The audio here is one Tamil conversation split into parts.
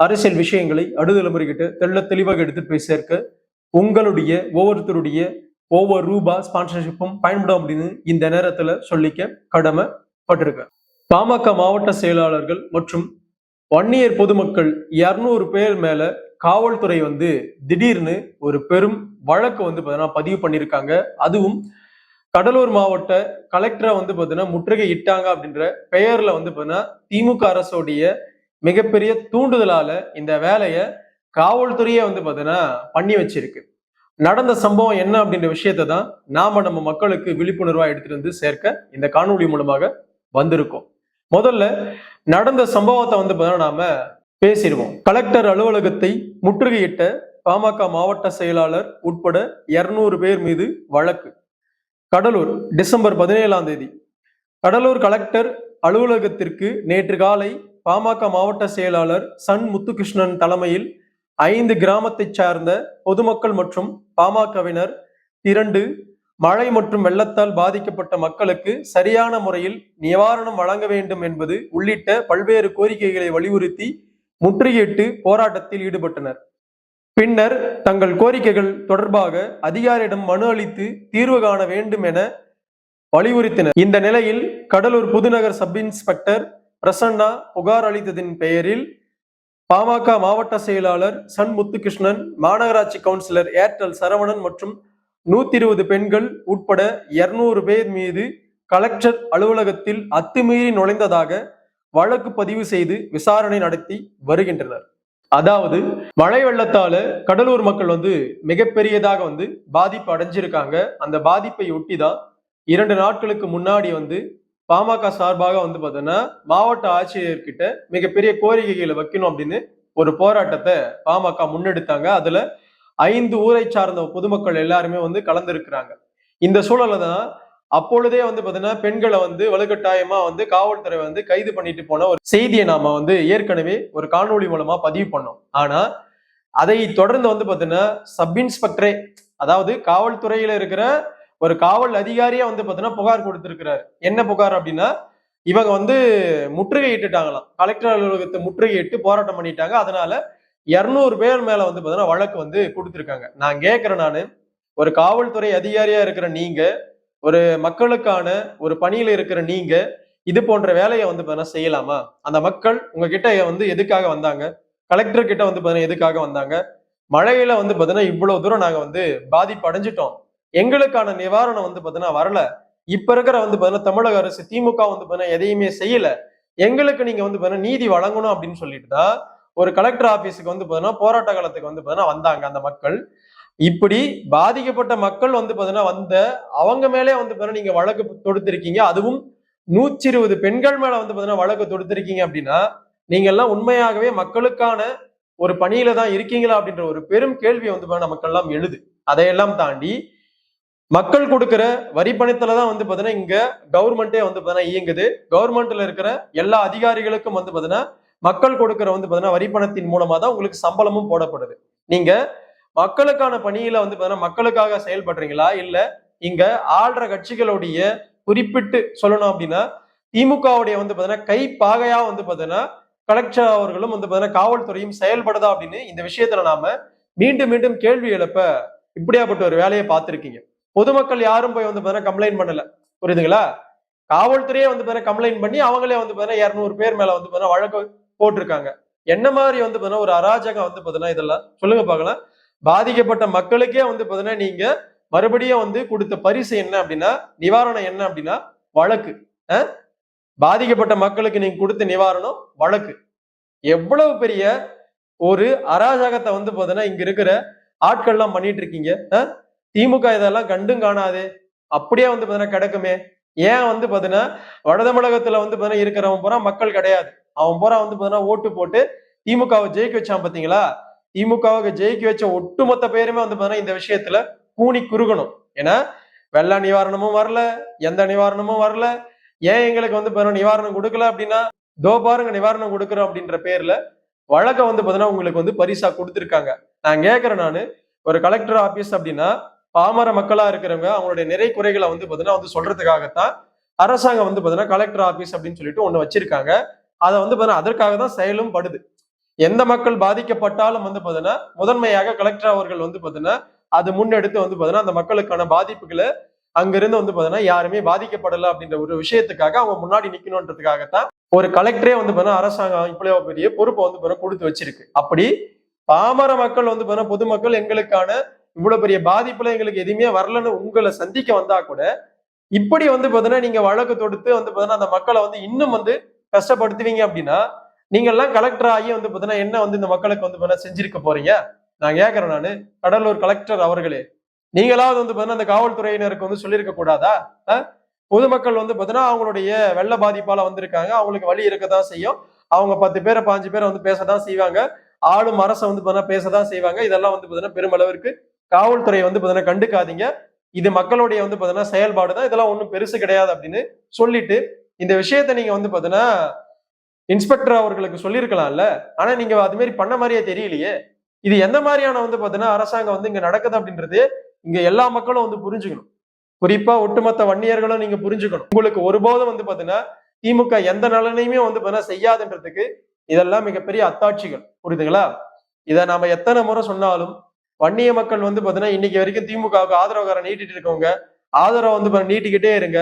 அரசியல் விஷயங்களை அடுதலைமுறைகிட்ட தெள்ள தெளிவாக எடுத்துட்டு போய் சேர்க்க உங்களுடைய ஒவ்வொருத்தருடைய ஒவ்வொரு ரூபா ஸ்பான்சர்ஷிப்பும் பயன்படும் அப்படின்னு இந்த நேரத்துல சொல்லிக்க கடமைப்பட்டிருக்கேன். பாமக மாவட்ட செயலாளர்கள் மற்றும் வன்னியர் பொதுமக்கள் இருநூறு பேர் மேல காவல்துறை வந்து திடீர்னு ஒரு பெரும் வழக்கு வந்து பார்த்தீங்கன்னா பதிவு பண்ணியிருக்காங்க அதுவும் கடலூர் மாவட்ட கலெக்டரை வந்து பார்த்தீங்கன்னா முற்றுகை இட்டாங்க அப்படின்ற பெயர்ல வந்து பார்த்தீங்கன்னா திமுக அரசோடைய மிகப்பெரிய தூண்டுதலால இந்த வேலையை காவல்துறையே வந்து பார்த்தீங்கன்னா பண்ணி வச்சிருக்கு. நடந்த சம்பவம் என்ன அப்படின்ற விஷயத்தை தான் நாம நம்ம மக்களுக்கு விழிப்புணர்வா எடுத்துட்டு வந்து சேர்க்க இந்த காணொளி மூலமாக வந்திருக்கோம். முதல்ல நடந்த சம்பவத்தை வந்து பார்த்தீங்கன்னா நாம பேசிடுவோம். கலெக்டர் அலுவலகத்தை முற்றுகையிட்ட பாமக மாவட்ட செயலாளர் உட்பட இருநூறு பேர் மீது வழக்கு. கடலூர் டிசம்பர் பதினேழாம் தேதி. கடலூர் கலெக்டர் அலுவலகத்திற்கு நேற்று காலை பாமக மாவட்ட செயலாளர் சன் முத்துகிருஷ்ணன் தலைமையில் ஐந்து கிராமத்தை சார்ந்த பொதுமக்கள் மற்றும் பாமகவினர் திரண்டு மழை மற்றும் வெள்ளத்தால் பாதிக்கப்பட்ட மக்களுக்கு சரியான முறையில் நிவாரணம் வழங்க வேண்டும் என்பது உள்ளிட்ட பல்வேறு கோரிக்கைகளை வலியுறுத்தி முற்றுகையிட்டு போராட்டத்தில் ஈடுபட்டனர். பின்னர் தங்கள் கோரிக்கைகள் தொடர்பாக அதிகாரியிடம் மனு அளித்து தீர்வு காண வேண்டும் என வலியுறுத்தினர். இந்த நிலையில் கடலூர் புதுநகர் சப் இன்ஸ்பெக்டர் பிரசன்னா புகார் அளித்ததின் பெயரில் பாமக மாவட்ட செயலாளர் சன் முத்துகிருஷ்ணன் மாநகராட்சி கவுன்சிலர் ஏர்டெல் சரவணன் மற்றும் நூத்தி இருபது பெண்கள் உட்பட இருநூறு பேர் மீது கலெக்டர் அலுவலகத்தில் அத்துமீறி நுழைந்ததாக வழக்கு பதிவு செய்து விசாரணை நடத்தி வருகின்றனர். அதாவது மழை வெள்ளத்தால கடலூர் மக்கள் வந்து மிகப்பெரியதாக வந்து பாதிப்பு அடைஞ்சிருக்காங்க. அந்த பாதிப்பை ஒட்டி தான் இரண்டு நாட்களுக்கு முன்னாடி வந்து பாமக சார்பாக வந்து பார்த்தோன்னா மாவட்ட ஆட்சியர்கிட்ட மிகப்பெரிய கோரிக்கைகளை வைக்கணும் அப்படின்னு ஒரு போராட்டத்தை பாமக முன்னெடுத்தாங்க. அதுல ஐந்து ஊரை சார்ந்த பொதுமக்கள் எல்லாருமே வந்து கலந்துருக்கிறாங்க. இந்த சூழல்ல தான் அப்பொழுதே வந்து பார்த்தீங்கன்னா பெண்களை வந்து வலுக்கட்டாயமா வந்து காவல்துறை வந்து கைது பண்ணிட்டு போன ஒரு செய்தியை நாம வந்து ஏற்கனவே ஒரு காணொளி மூலமா பதிவு பண்ணோம். ஆனா அதை தொடர்ந்து வந்து பார்த்தீங்கன்னா சப் இன்ஸ்பெக்டரே அதாவது காவல்துறையில இருக்கிற ஒரு காவல் அதிகாரியா வந்து பார்த்தீங்கன்னா புகார் கொடுத்திருக்கிறாரு. என்ன புகார் அப்படின்னா இவங்க வந்து முற்றுகை இட்டுட்டாங்களாம். கலெக்டர் அலுவலகத்தை முற்றுகையிட்டு போராட்டம் பண்ணிட்டாங்க. அதனால இருநூறு பேர் மேல வந்து பார்த்தீங்கன்னா வழக்கு வந்து கொடுத்திருக்காங்க. நான் கேட்கிறேன் நானு. ஒரு காவல்துறை அதிகாரியா இருக்கிற நீங்க ஒரு மக்களுக்கான ஒரு பணியில இருக்கிற நீங்க இது போன்ற வேலையை வந்து பார்த்தீங்கன்னா செய்யலாமா? அந்த மக்கள் உங்ககிட்ட வந்து எதுக்காக வந்தாங்க? கலெக்டர் கிட்ட வந்து பார்த்தீங்கன்னா எதுக்காக வந்தாங்க? மழையில வந்து பார்த்தீங்கன்னா இவ்வளவு தூரம் நாங்க வந்து பாதிப்பு அடைஞ்சிட்டோம் எங்களுக்கான நிவாரணம் வந்து பார்த்தீங்கன்னா வரல இப்ப இருக்கிற வந்து பார்த்தீங்கன்னா தமிழக அரசு திமுக வந்து பார்த்தீங்கன்னா எதையுமே செய்யல எங்களுக்கு நீங்க வந்து பார்த்தீங்கன்னா நீதி வழங்கணும் அப்படின்னு சொல்லிட்டு தான் ஒரு கலெக்டர் ஆபீஸுக்கு வந்து பார்த்தீங்கன்னா போராட்ட காலத்துக்கு வந்து பார்த்தீங்கன்னா வந்தாங்க அந்த மக்கள் இப்படி பாதிக்கப்பட்ட மக்கள் வந்து பார்த்தீங்கன்னா வந்த அவங்க மேலே வந்து பார்த்தீங்கன்னா நீங்க வழக்கு தொடுத்திருக்கீங்க அதுவும் நூற்றி இருபது பெண்கள் மேல வந்து பார்த்தீங்கன்னா வழக்கு தொடுத்திருக்கீங்க அப்படின்னா நீங்க எல்லாம் உண்மையாகவே மக்களுக்கான ஒரு பணியில தான் இருக்கீங்களா அப்படின்ற ஒரு பெரும் கேள்வி வந்து பார்த்தீங்கன்னா மக்கள் எல்லாம் எழுது அதையெல்லாம் தாண்டி மக்கள் கொடுக்கிற வரி பணத்துல தான் வந்து பாத்தீங்கன்னா இங்க கவர்மெண்டே வந்து பாத்தீங்கன்னா இயங்குது. கவர்மெண்ட்ல இருக்கிற எல்லா அதிகாரிகளுக்கும் வந்து பாத்தீங்கன்னா மக்கள் கொடுக்கிற வந்து பாத்தீங்கன்னா வரி பணத்தின் மூலமா தான் உங்களுக்கு சம்பளமும் போடப்படுது. நீங்க மக்களுக்கான பணியில வந்து பாத்தீங்கன்னா மக்களுக்காக செயல்படுறீங்களா? இல்ல இங்க ஆள்ற கட்சிகளுடைய குறிப்பிட்டு சொல்லணும் அப்படின்னா திமுகவுடைய வந்து பாத்தீங்கன்னா கை பாகையா வந்து பாத்தீங்கன்னா கலெக்டர் அவர்களும் வந்து பாத்தீங்கன்னா காவல்துறையும் செயல்படுதா அப்படின்னு இந்த விஷயத்துல நாம மீண்டும் மீண்டும் கேள்வி எழுப்ப இப்படியாப்பட்ட ஒரு வேலையை பார்த்திருக்கீங்க. பொதுமக்கள் யாரும் போய் வந்து பார்த்தீங்கன்னா கம்ப்ளைண்ட் பண்ணல. புரியுதுங்களா? காவல்துறையே வந்து பார்த்தீங்கன்னா கம்ப்ளைண்ட் பண்ணி அவங்களே வந்து பார்த்தீங்கன்னா இரநூறு பேர் மேல வந்து பார்த்தீங்கன்னா வழக்கு போட்டிருக்காங்க. என்ன மாதிரி வந்து பார்த்தீங்கன்னா ஒரு அராஜகம் வந்து பார்த்தீங்கன்னா இதெல்லாம்? சொல்லுங்க பார்க்கலாம். பாதிக்கப்பட்ட மக்களுக்கே வந்து பார்த்தீங்கன்னா நீங்க மறுபடியும் வந்து கொடுத்த பரிசு என்ன அப்படின்னா நிவாரணம் என்ன அப்படின்னா வழக்கு. பாதிக்கப்பட்ட மக்களுக்கு நீங்க கொடுத்த நிவாரணம் வழக்கு. எவ்வளவு பெரிய ஒரு அராஜகத்தை வந்து பார்த்தீங்கன்னா இங்க இருக்கிற ஆட்கள்லாம் பண்ணிட்டு இருக்கீங்க. திமுக இதெல்லாம் கண்டும் காணாது. அப்படியே வந்து பாத்தீங்கன்னா கிடக்குமே. ஏன் வந்து பாத்தீங்கன்னா வட தமிழகத்துல வந்து பாத்தீங்கன்னா இருக்கிறவன் பூரா மக்கள் கிடையாது. அவன் பூரா வந்து பாத்தீங்கன்னா ஓட்டு போட்டு திமுகவை ஜெயிக்க வச்சான் பாத்தீங்களா? திமுகவுக்கு ஜெயிக்க வச்ச ஒட்டுமொத்த பேருமே வந்து பாத்தீங்கன்னா இந்த விஷயத்துல கூணி குறுகணும். ஏன்னா வெள்ள நிவாரணமும் வரல எந்த நிவாரணமும் வரல. ஏன் எங்களுக்கு வந்து பாத்தீங்கன்னா நிவாரணம் கொடுக்கல அப்படின்னா தோ பாருங்க நிவாரணம் கொடுக்குறோம் அப்படின்ற பேர்ல வழக்கை வந்து பாத்தீங்கன்னா உங்களுக்கு வந்து பரிசா கொடுத்துருக்காங்க. நான் கேட்கறேன் நானு. ஒரு கலெக்டர் ஆபீஸ் அப்படின்னா பாமர மக்களா இருக்கிறவங்க அவங்களுடைய நிறை குறைகளை வந்து பார்த்தீங்கன்னா வந்து சொல்றதுக்காகத்தான் அரசாங்கம் வந்து பார்த்தீங்கன்னா கலெக்டர் ஆபீஸ் அப்படின்னு சொல்லிட்டு ஒண்ணு வச்சிருக்காங்க அதை வந்து பார்த்தீங்கன்னா அதற்காக தான் செயலும் படுது எந்த மக்கள் பாதிக்கப்பட்டாலும் வந்து பார்த்தீங்கன்னா முதன்மையாக கலெக்டர் அவர்கள் வந்து பார்த்தீங்கன்னா அது முன்னெடுத்து வந்து பார்த்தீங்கன்னா அந்த மக்களுக்கான பாதிப்புகளை அங்கிருந்து வந்து பார்த்தீங்கன்னா யாருமே பாதிக்கப்படல அப்படின்ற ஒரு விஷயத்துக்காக அவங்க முன்னாடி நிற்கணுன்றதுக்காகத்தான் ஒரு கலெக்டரே வந்து பார்த்தீங்கன்னா அரசாங்கம் இவ்வளோ பெரிய பொறுப்பை வந்து பார்த்தீங்கன்னா கொடுத்து வச்சிருக்கு அப்படி பாமர மக்கள் வந்து பார்த்தீங்கன்னா பொதுமக்கள் எங்களுக்கான இவ்வளவு பெரிய பாதிப்புல எங்களுக்கு எதுவுமே வரலன்னு உங்களை சந்திக்க வந்தா கூட இப்படி வந்து பாத்தீங்கன்னா நீங்க வழக்கு தொடுத்து வந்து பாத்தீங்கன்னா அந்த மக்களை வந்து இன்னும் வந்து கஷ்டப்படுத்துவீங்க அப்படின்னா நீங்க எல்லாம் கலெக்டர் ஆகி வந்து பாத்தீங்கன்னா என்ன வந்து இந்த மக்களுக்கு வந்து பாத்தீங்கன்னா செஞ்சிருக்க போறீங்க? நான் கேட்கறேன் நானு. கடலூர் கலெக்டர் அவர்களே நீங்களாவது வந்து பாத்தீங்கன்னா அந்த காவல்துறையினருக்கு வந்து சொல்லியிருக்க கூடாதா? பொதுமக்கள் வந்து பாத்தீங்கன்னா அவங்களுடைய வெள்ள பாதிப்பால வந்திருக்காங்க. அவங்களுக்கு வழி இருக்கதான் செய்யும். அவங்க பத்து பேரை பாஞ்சு பேரை வந்து பேசதான் செய்வாங்க. ஆளும் அரசை வந்து பாத்தீங்கன்னா பேசதான் செய்வாங்க. இதெல்லாம் வந்து பாத்தீங்கன்னா பெருமளவிற்கு காவல்துறையை வந்து பாத்தீங்கன்னா கண்டுக்காதீங்க. இது மக்களுடைய வந்து பாத்தீங்கன்னா செயல்பாடு தான். இதெல்லாம் ஒன்றும் பெருசு கிடையாது அப்படின்னு சொல்லிட்டு இந்த விஷயத்த நீங்க வந்து பாத்தீங்கன்னா இன்ஸ்பெக்டர் அவர்களுக்கு சொல்லியிருக்கலாம்ல. ஆனா நீங்க அது மாதிரி பண்ண மாதிரியே தெரியலையே. இது எந்த மாதிரியான வந்து பாத்தீங்கன்னா அரசாங்கம் வந்து இங்க நடக்குது அப்படின்றது இங்க எல்லா மக்களும் வந்து புரிஞ்சுக்கணும். குறிப்பா ஒட்டுமொத்த வன்னியர்களும் நீங்க புரிஞ்சுக்கணும். உங்களுக்கு ஒருபோதும் வந்து பாத்தீங்கன்னா திமுக எந்த நலனையுமே வந்து பாத்தீங்கன்னா செய்யாதுன்றதுக்கு இதெல்லாம் மிகப்பெரிய அத்தாட்சிகள். புரியுதுங்களா? இதை நாம எத்தனை முறை சொன்னாலும் வன்னிய மக்கள் வந்து பாத்தீங்கன்னா இன்னைக்கு வரைக்கும் திமுகவுக்கு ஆதரவுகாரம் நீட்டிட்டு இருக்கவங்க. ஆதரவு வந்து நீட்டிக்கிட்டே இருங்க.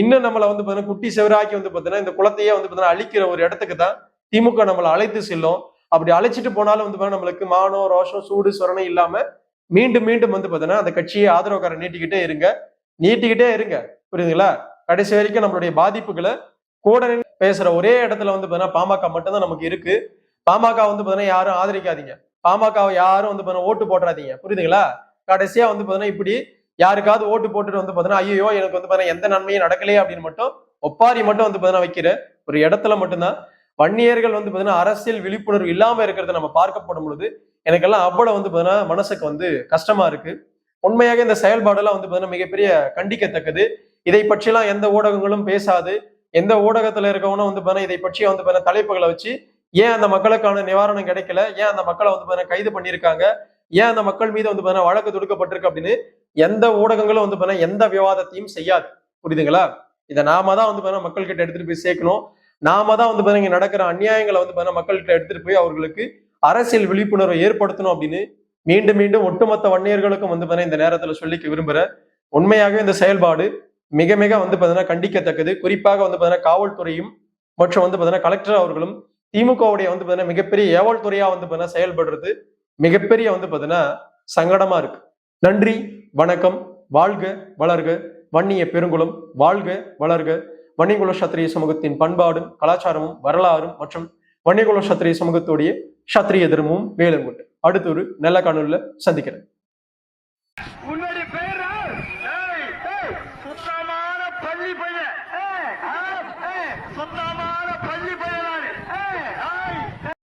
இன்னும் நம்மளை வந்து பாத்தீங்கன்னா குட்டி செவராக்கி வந்து பாத்தீங்கன்னா இந்த குளத்தையே வந்து பாத்தீங்கன்னா அழிக்கிற ஒரு இடத்துக்கு தான் திமுக நம்மளை அழைத்து செல்லும். அப்படி அழைச்சிட்டு போனாலும் வந்து பாத்தீங்கன்னா நம்மளுக்கு மானம் ரோஷம் சூடு சொரணம் இல்லாம மீண்டும் மீண்டும் வந்து பாத்தீங்கன்னா அந்த கட்சியை ஆதரவுக்காரன் நீட்டிக்கிட்டே இருங்க. நீட்டிக்கிட்டே இருங்க. புரியுதுங்களா? கடைசி வரைக்கும் நம்மளுடைய பாதிப்புகளை கூட பேசுற ஒரே இடத்துல வந்து பாத்தீங்கன்னா பாமக மட்டும்தான் நமக்கு இருக்கு. பாமக வந்து பாத்தீங்கன்னா யாரும் ஆதரிக்காதீங்க. பாமகவை யாரும் வந்து பார்த்தீங்கன்னா ஓட்டு போட்டுறாதீங்க. புரியுதுங்களா? கடைசியா வந்து பாத்தீங்கன்னா இப்படி யாருக்காவது ஓட்டு போட்டுட்டு வந்து பாத்தீங்கன்னா ஐயோ எனக்கு வந்து பாத்தீங்கன்னா எந்த நன்மையும் நடக்கலையே அப்படின்னு மட்டும் ஒப்பாரி மட்டும் வந்து பாத்தீங்கன்னா வைக்கிற ஒரு இடத்துல மட்டும்தான் வன்னியர்கள் வந்து பாத்தீங்கன்னா அரசியல் விழிப்புணர்வு இல்லாம இருக்கிறத நம்ம பார்க்கப்படும் பொழுது எனக்கெல்லாம் அவ்வளவு வந்து பாத்தீங்கன்னா மனசுக்கு வந்து கஷ்டமா இருக்கு. உண்மையாக இந்த செயல்பாடெல்லாம் வந்து பாத்தீங்கன்னா மிகப்பெரிய கண்டிக்கத்தக்கது. இதை பற்றிலாம் எந்த ஊடகங்களும் பேசாது. எந்த ஊடகத்துல இருக்கவனும் வந்து பார்த்தீங்கன்னா இதை பற்றி வந்து பார்த்தீங்கன்னா தலைப்புகளை வச்சு ஏன் அந்த மக்களுக்கான நிவாரணம் கிடைக்கல ஏன் அந்த மக்களை வந்து பார்த்தீங்கன்னா கைது பண்ணியிருக்காங்க ஏன் அந்த மக்கள் மீது வந்து பாத்தீங்கன்னா வழக்கு தொடுக்கப்பட்டிருக்கு அப்படின்னு எந்த ஊடகங்களும் வந்து பாத்தீங்கன்னா எந்த விவாதத்தையும் செய்யாது புரியுதுங்களா இதை நாம தான் வந்து பாத்தீங்கன்னா மக்கள் கிட்ட எடுத்துட்டு போய் சேர்க்கணும் நாம தான் வந்து பாத்தீங்கன்னா இங்க நடக்கிற அநியாயங்களை வந்து பாத்தீங்கன்னா மக்கள்கிட்ட எடுத்துட்டு போய் அவர்களுக்கு அரசியல் விழிப்புணர்வை ஏற்படுத்தணும் அப்படின்னு மீண்டும் மீண்டும் ஒட்டுமொத்த வன்னியர்களுக்கும் வந்து பார்த்தீங்கன்னா இந்த நேரத்துல சொல்லிக்க விரும்புறேன் உண்மையாகவே இந்த செயல்பாடு மிக மிக வந்து பாத்தீங்கன்னா கண்டிக்கத்தக்கது குறிப்பாக வந்து பாத்தீங்கன்னா காவல்துறையும் மற்றும் வந்து பாத்தீங்கன்னா கலெக்டர் அவர்களும் திமுகவுடைய வந்து பாத்தீங்கன்னா மிகப்பெரிய ஏவல் துறையா வந்து பாத்தீங்கன்னா செயல்படுறது மிகப்பெரிய வந்து பாத்தீங்கன்னா சங்கடமா இருக்கு. நன்றி வணக்கம் வாழ்க வளர்க வன்னிய பெருங்குளம் வாழ்க வளர்க. வன்னிகுல சத்திரிய சமூகத்தின் பண்பாடும் கலாச்சாரமும் வரலாறும் மற்றும் வன்னிகுல சத்திரிய சமூகத்துடைய சத்திரிய தர்மமும் வேலும் கொண்டு அடுத்த ஒரு நல்ல காணொலியில் சந்திக்கிறேன்.